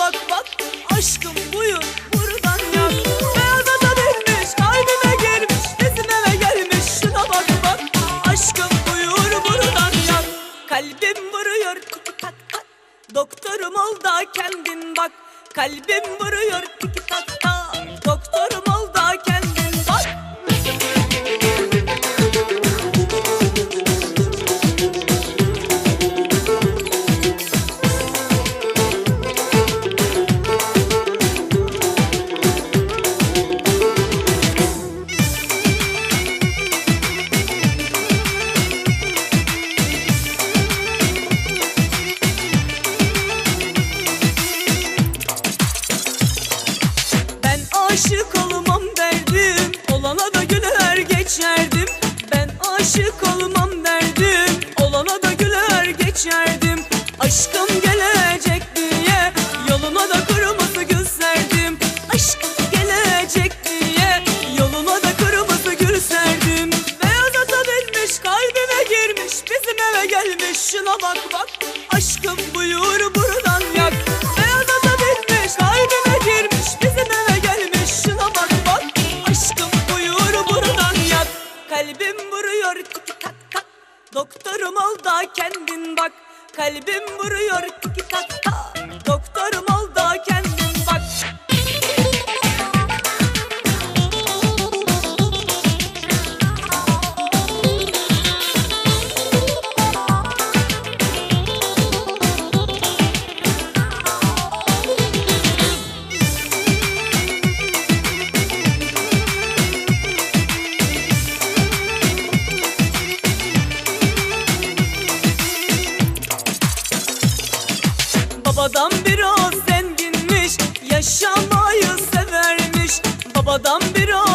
bak bak. Aşkım buyur buradan yak Beyaz ata binmiş kalbime girmiş Bizim eve gelmiş şuna bak bak. Aşkım buyur buradan yak Kalbim vuruyor tiki tak tak Doktorum ol da kendin bak. Kalbim vuruyor tiki tak geçerdim. Ben aşık olmam derdim. Olana da güler geçerdim. Aşkım gelecek diye Yoluna da kırmızı gül serdim. Aşkım gelecek diye Yoluna da kırmızı gül serdim. Beyaz ata binmiş kalbime girmiş Bizim eve gelmiş. Şuna bak bak Aşkım buyur buradan kendin bak. Kalbim vuruyor tiki tak tak Babadan biraz zenginmiş Yaşamayı severmiş. Babadan biraz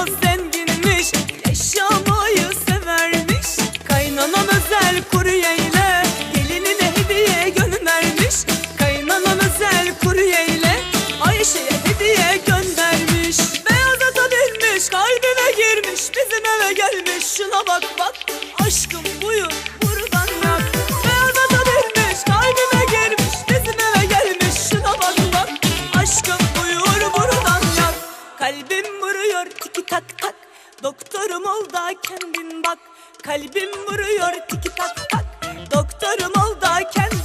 Doktorum ol da kendin bak. Kalbim vuruyor tiki tak tak. Doktorum ol da kendin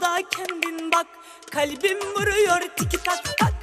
da kendin bak Kalbim vuruyor tiki tak tak